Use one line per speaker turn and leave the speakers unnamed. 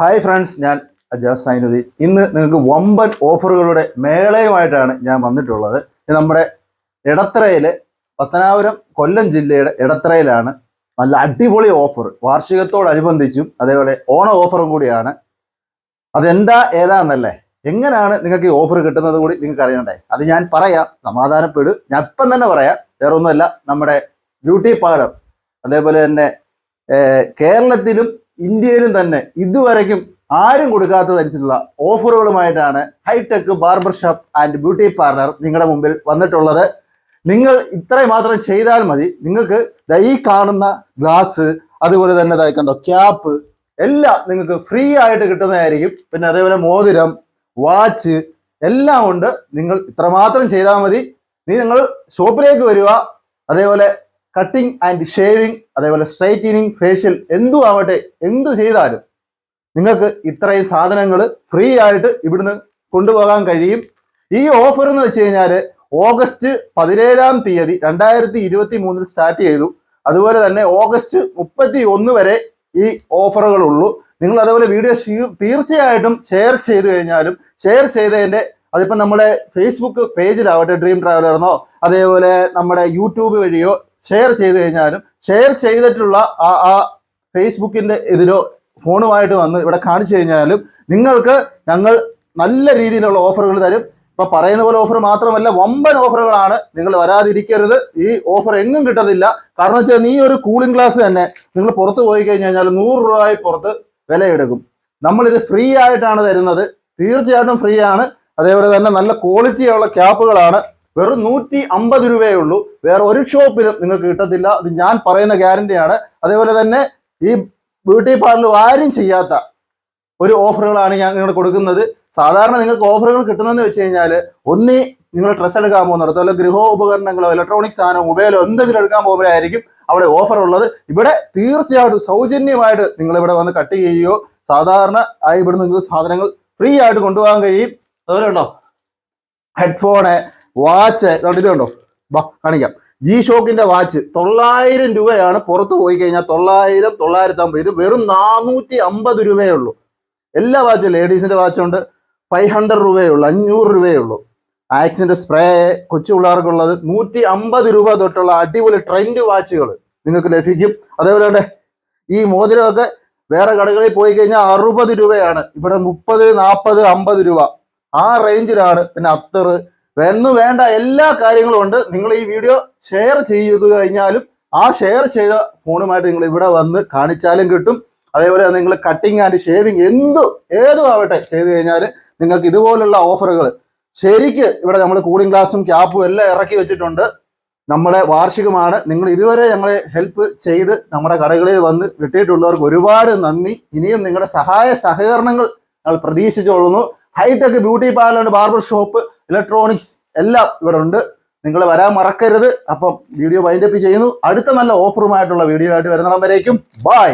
Hi friends ഞാൻ അജാസ് സൈനുദ്ദീൻ ഇന്ന് നിങ്ങൾക്ക് വമ്പൻ ഓഫറുകളുടെ മേളയുമായിട്ടാണ് ഞാൻ വന്നിട്ടുള്ളത്. നമ്മുടെ ഇടത്തറയിലെ പത്തനാപുരം കൊല്ലം ജില്ലയുടെ ഇടത്തറയിലാണ് നല്ല അടിപൊളി ഓഫർ. വാർഷികത്തോടനുബന്ധിച്ചും അതേപോലെ ഓണ ഓഫറും കൂടിയാണ്. അതെന്താ ഏതാണെന്നല്ലേ എങ്ങനെയാണ് നിങ്ങൾക്ക് ഈ ഓഫർ കിട്ടുന്നത് കൂടി നിങ്ങൾക്ക് അറിയണ്ടേ? അത് ഞാൻ പറയാം സമാധാനപ്പെടും. ഞാൻ ഇപ്പം തന്നെ പറയാം വേറെ ഒന്നുമല്ല നമ്മുടെ ബ്യൂട്ടി പാർലർ അതേപോലെ തന്നെ കേരളത്തിലും ഇന്ത്യയിലും തന്നെ ഇതുവരെയും ആരും കൊടുക്കാത്ത തരത്തിലുള്ള ഓഫറുകളുമായിട്ടാണ് hi tech barber shop and beauty parlour നിങ്ങളുടെ മുമ്പിൽ വന്നിട്ടുള്ളത്. നിങ്ങൾ ഇത്രയും മാത്രം ചെയ്താൽ മതി. നിങ്ങൾക്ക് ഈ കാണുന്ന ഗ്ലാസ് അതുപോലെ തന്നെ ഇതായിക്കണ്ടോ ക്യാപ്പ് എല്ലാം നിങ്ങൾക്ക് ഫ്രീ ആയിട്ട് കിട്ടുന്നതായിരിക്കും. പിന്നെ അതേപോലെ മോതിരം വാച്ച് എല്ലാം ഉണ്ട്. നിങ്ങൾ ഇത്രമാത്രം ചെയ്താൽ മതി. നീ നിങ്ങൾ ഷോപ്പിലേക്ക് വരിക. അതേപോലെ കട്ടിങ് ആൻഡ് ഷേവിങ് അതേപോലെ സ്ട്രൈറ്റനിങ് ഫേഷ്യൽ എന്തു ആവട്ടെ എന്തു ചെയ്താലും നിങ്ങൾക്ക് ഇത്രയും സാധനങ്ങൾ ഫ്രീ ആയിട്ട് ഇവിടുന്ന് കൊണ്ടുപോകാൻ കഴിയും. ഈ ഓഫർ എന്ന് വെച്ച് കഴിഞ്ഞാൽ ഓഗസ്റ്റ് പതിനേഴാം തീയതി രണ്ടായിരത്തി ഇരുപത്തി മൂന്നിൽ സ്റ്റാർട്ട് ചെയ്തു. അതുപോലെ തന്നെ ഓഗസ്റ്റ് മുപ്പത്തി ഒന്ന് വരെ ഈ ഓഫറുകളുള്ളൂ നിങ്ങൾ അതേപോലെ വീഡിയോ തീർച്ചയായിട്ടും ഷെയർ ചെയ്തു കഴിഞ്ഞാലും ഷെയർ ചെയ്തതിന്റെ അതിപ്പോൾ നമ്മുടെ ഫേസ്ബുക്ക് പേജിലാവട്ടെ ഡ്രീം ട്രാവലർന്നോ അതേപോലെ നമ്മുടെ യൂട്യൂബ് വഴിയോ ഷെയർ ചെയ്ത് കഴിഞ്ഞാലും ഷെയർ ചെയ്തിട്ടുള്ള ആ ആ ഫേസ്ബുക്കിന്റെ എതിരോ ഫോണുമായിട്ട് വന്ന് ഇവിടെ കാണിച്ചു കഴിഞ്ഞാലും നിങ്ങൾക്ക് ഞങ്ങൾ നല്ല രീതിയിലുള്ള ഓഫറുകൾ തരും. ഇപ്പൊ പറയുന്ന പോലെ ഓഫർ മാത്രമല്ല വമ്പൻ ഓഫറുകളാണ് നിങ്ങൾ വരാതിരിക്കരുത്. ഈ ഓഫർ എങ്ങും കിട്ടത്തില്ല കാരണം വെച്ചാൽ നീ ഒരു കൂളിംഗ് ഗ്ലാസ് തന്നെ. നിങ്ങൾ പുറത്ത് പോയി കഴിഞ്ഞ് കഴിഞ്ഞാൽ നൂറ് രൂപയായി പുറത്ത് വിലയെടുക്കും. നമ്മളിത് ഫ്രീ ആയിട്ടാണ് തരുന്നത്. തീർച്ചയായിട്ടും ഫ്രീ ആണ്. അതേപോലെ തന്നെ നല്ല ക്വാളിറ്റിയുള്ള ക്യാപ്പുകളാണ് വെറും നൂറ്റി അമ്പത് രൂപയേ ഉള്ളൂ. വേറെ ഒരു ഷോപ്പിലും നിങ്ങൾക്ക് കിട്ടത്തില്ല. അത് ഞാൻ പറയുന്ന ഗ്യാരണ്ടിയാണ് അതേപോലെ തന്നെ ഈ ബ്യൂട്ടി പാർലർ ആരും ചെയ്യാത്ത ഒരു ഓഫറുകളാണ് ഞാൻ നിങ്ങൾ കൊടുക്കുന്നത്. സാധാരണ നിങ്ങൾക്ക് ഓഫറുകൾ കിട്ടുന്നതെന്ന് വെച്ച് കഴിഞ്ഞാൽ ഒന്നേ നിങ്ങൾ ഡ്രസ്സ് എടുക്കാൻ പോകുന്നിടത്തോ അല്ലെങ്കിൽ ഗൃഹോപകരണങ്ങളോ ഇലക്ട്രോണിക് സാധനമോ മൊബൈലോ എന്തെങ്കിലും എടുക്കാൻ പോകുമ്പോഴായിരിക്കും അവിടെ ഓഫർ ഉള്ളത്. ഇവിടെ തീർച്ചയായിട്ടും സൗജന്യമായിട്ട് നിങ്ങൾ ഇവിടെ വന്ന് കട്ട് ചെയ്യുകയോ സാധാരണ ആയി ഇവിടെ നിങ്ങൾക്ക് സാധനങ്ങൾ ഫ്രീ ആയിട്ട് കൊണ്ടുപോകാൻ കഴിയും. അതുപോലെ ഉണ്ടോ? ഹെഡ്ഫോണ് വാച്ച് ഇത് കണ്ടോ വാ കാണിക്കാം. ജി ഷോക്കിന്റെ വാച്ച് തൊള്ളായിരം രൂപയാണ് പുറത്ത് പോയി കഴിഞ്ഞാൽ തൊള്ളായിരം തൊള്ളായിരത്തി അമ്പത് ഇത് വെറും നാനൂറ്റി അമ്പത് രൂപയേ ഉള്ളൂ. എല്ലാ വാച്ചും ലേഡീസിന്റെ വാച്ചുണ്ട് ഫൈവ് ഹൺഡ്രഡ് രൂപയേ ഉള്ളൂ അഞ്ഞൂറ് രൂപയേ ഉള്ളൂ. ആക്സിന്റെ സ്പ്രേ കൊച്ചു പിള്ളേർക്കുള്ളത് നൂറ്റി അമ്പത് രൂപ തൊട്ടുള്ള അടിപൊളി ട്രെൻഡ് വാച്ചുകൾ നിങ്ങൾക്ക് ലഭിക്കും. അതേപോലെ തന്നെ ഈ മോതിരമൊക്കെ വേറെ കടകളിൽ പോയി കഴിഞ്ഞാൽ അറുപത് രൂപയാണ്. ഇവിടെ മുപ്പത് നാൽപ്പത് അമ്പത് രൂപ. ആ റേഞ്ചിലാണ് പിന്നെ അത്തറ് എന്ന് വേണ്ട എല്ലാ കാര്യങ്ങളും ഉണ്ട്. നിങ്ങൾ ഈ വീഡിയോ ഷെയർ ചെയ്ത് കഴിഞ്ഞാലും ആ ഷെയർ ചെയ്ത ഫോണുമായിട്ട് നിങ്ങൾ ഇവിടെ വന്ന് കാണിച്ചാലും കിട്ടും. അതേപോലെ നിങ്ങൾ കട്ടിങ് ആൻഡ് ഷേവിങ് എന്തു ഏതും ആവട്ടെ ചെയ്ത് കഴിഞ്ഞാൽ നിങ്ങൾക്ക് ഇതുപോലുള്ള ഓഫറുകൾ ശരിക്ക് ഇവിടെ നമ്മൾ കൂളിംഗ് ഗ്ലാസും ക്യാപ്പും എല്ലാം ഇറക്കി വെച്ചിട്ടുണ്ട്. നമ്മുടെ വാർഷികമാണ്. നിങ്ങൾ ഇതുവരെ ഞങ്ങളെ ഹെൽപ്പ് ചെയ്ത് നമ്മുടെ കടകളിൽ വന്ന് കിട്ടിയിട്ടുള്ളവർക്ക് ഒരുപാട് നന്ദി. ഇനിയും നിങ്ങളുടെ സഹായ സഹകരണങ്ങൾ ഞങ്ങൾ പ്രതീക്ഷിച്ചോളുന്നു hi tech beauty parlour barber shop electronics എല്ലാം ഇവിടെ ഉണ്ട്. നിങ്ങൾ വരാൻ മറക്കരുത്. അപ്പം വീഡിയോ വൈൻഡപ്പ് ചെയ്യുന്നു. അടുത്ത നല്ല ഓഫറുമായിട്ടുള്ള വീഡിയോ ആയിട്ട് വരുന്നിടം വരേക്കും. ബൈ